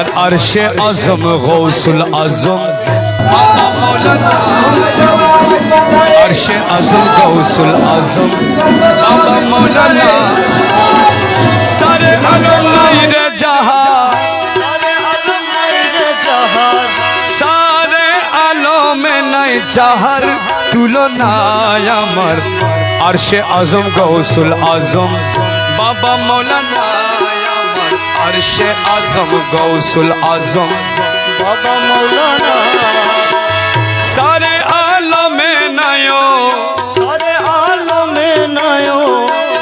আমার আরশে আজম গৌসুল আজম বাবা মৌলানা আরশে আজম গৌসুল আজম বাবা মৌলানা সারে আলম নাই রে জাহা সারে আলম নাই রে জাহার সারে আলমে নাই জাহার তুলনায় আমার আরশে আজম গৌসুল আজম আরশে আজম গৌসুল আজম। বাবা মৌলানা সারে আলমে নায়ো। সারে আলমে নয়ো।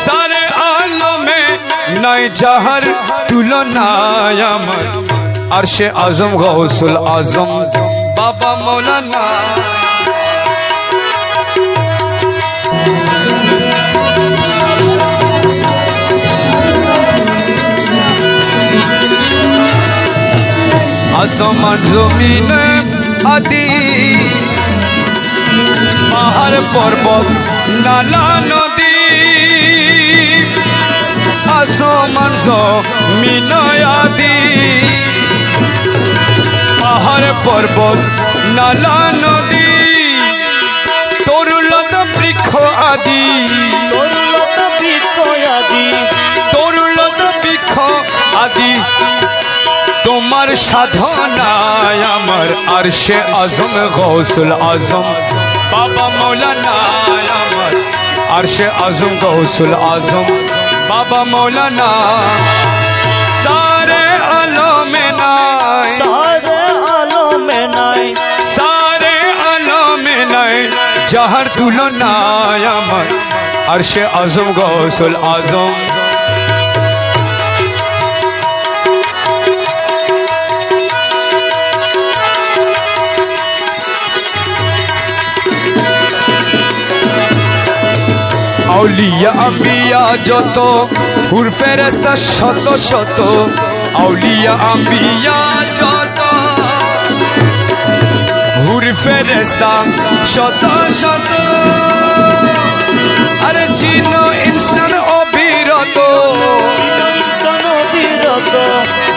সারে আলমে নাই জাহার তুলনায় আমার। আরশে আজম গৌসুল আজম। বাবা মৌলানা আসমান জমিনে আদি। পাহাড় পর্বত নালা নদী। আসমান জমিনয় আদি। পাহাড় পর্বত নালা নদী। সাধনায় আমার আরশে আজম গৌসুল আজম। বাবা মৌলানা আমার আরশে আজম গৌসুল আজম। বাবা মৌলানা সারে আলমে নাই। সারে আলমে নাই। সারে আলমে নাই। যাহার তুলনায় আমার আরশে আজম গৌসুল আজম। আউলিয়া আম্বিয়া যত, হুর ফেরেস্তা শত শত। আউলিয়া আম্বিয়া যত, হুর ফেরেস্তা শত শত। আরে চিন ইনসান অবিরত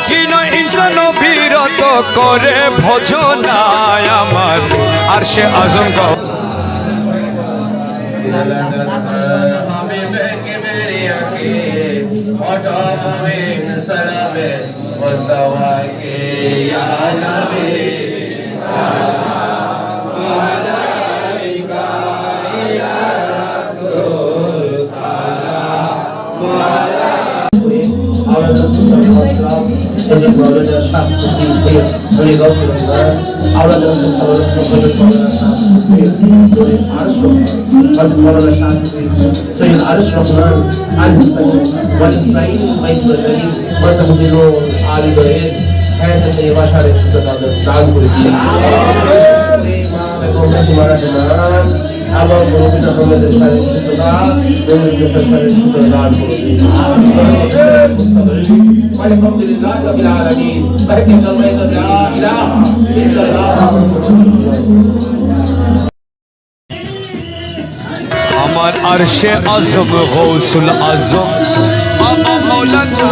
চিন ইনসান অবিরত করে ভজনায় আমার। আর সে Mustafa ke ya Nabi আজম গাও আবার মুরব্বী আহমেদের সাথে সুস্থতা রবীন্দ্র সাথে সুস্থতা দান করুন والحمد لله رب العالمين فإن الله لا إله إلا الله আমার আরশে আজম গৌসুল আজম বাবা মৌলানা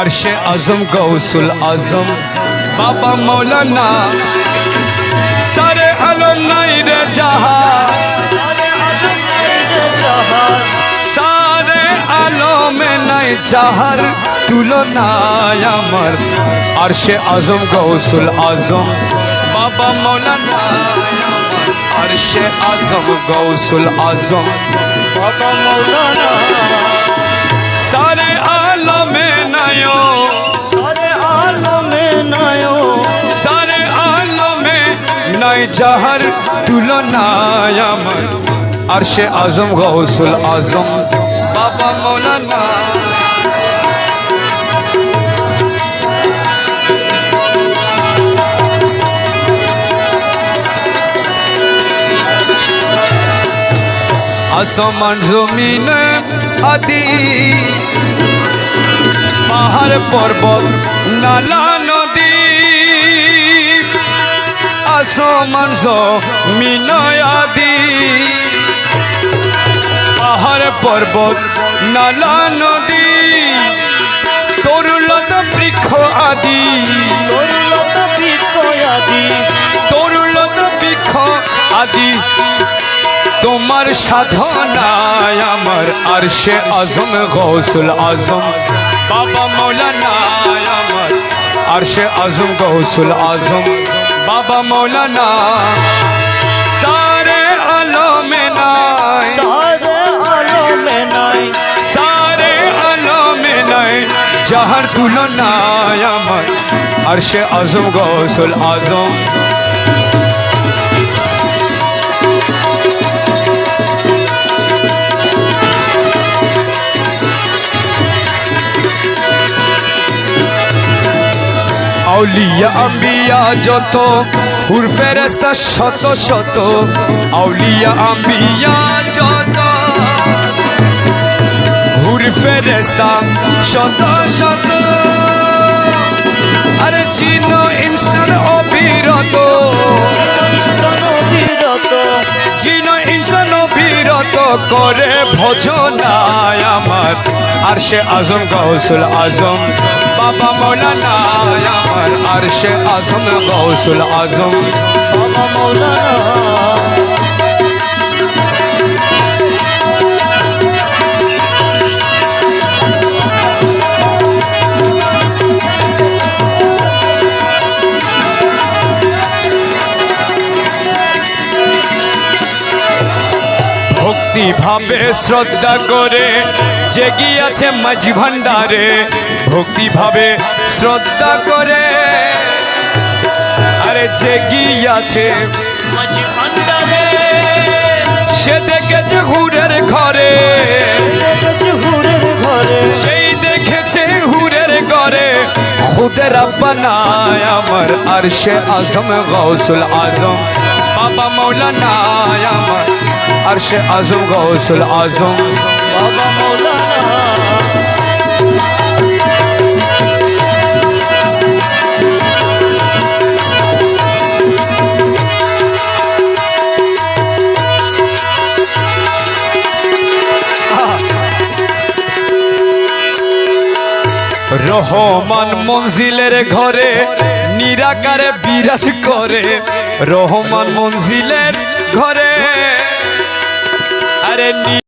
আরশে আজম গৌসুল আজম বাবা মৌলানা সারে আলম নাই রে জাহা সারে আলম নাই রে জাহার সারে আলমে নাই জাহার তুলনায় আমার। আরশে আজম গৌসুল আজম, বাবা মৌলানা। আরশে আজম গৌসুল আজম, বাবা মৌলানা। সারে আলমে নায়ো জাহার তুলনায় আমার আরশে আজম গৌসুল আজম, বাবা মৌলানা। আসমান জমিনে আদি, পাহাড় পর্বত নালা আসমান জমিনয় আদি পাহাড় পর্বত নালা নদী তরুলতা বৃক্ষ আদি। তরুলতা বৃক্ষয়াদি তরুলতা বৃক্ষ আদি। তোমার সাধনায় আমার আরশে আজম গৌসুল আজম। বাবা মৌলানা আমার আরশে আজম গৌসুল আজম। বাবা মৌলানা সারে আলমে নাই। সারে আলমে নাই। সারে আলমে নাই যাহার তুলনায় আমার। আরশে আজম গৌসুল আজম। আউলিয়া আম্বিয়া যত, হুর ফেরেস্তা শত শত, আউলিয়া আম্বিয়া যত। হুর ফেরেস্তা শত শত। আরে চিন ইনসান অবিরত। বিরত চিন ইনসান অবিরত করে ভজনায় আমার। আর সে আজম গৌসুল আজম। বাবা মৌলানা আমার আর আজম গৌসুল আজম। বাবা মৌলানা ভক্তি ভাবে শ্রদ্ধা করে জেগিয়াছে মাঝি ভান্ডারে, ভক্তি ভাবে শ্রদ্ধা করে। আরে জেগিয়াছে মাঝি ভান্ডারে, সে দেখেছে হুরের ঘরে। ঘরে সেই দেখেছে হুরের ঘরে। খুদের বানায় আমার সে আজম গৌসুল আজম। বাবা মৌলানা আমার সে আজম গৌসুল আজম। রহমান মঞ্জিলের ঘরে নিরাকারে বিরাজ করে। রহমান মঞ্জিলের ঘরে। আরে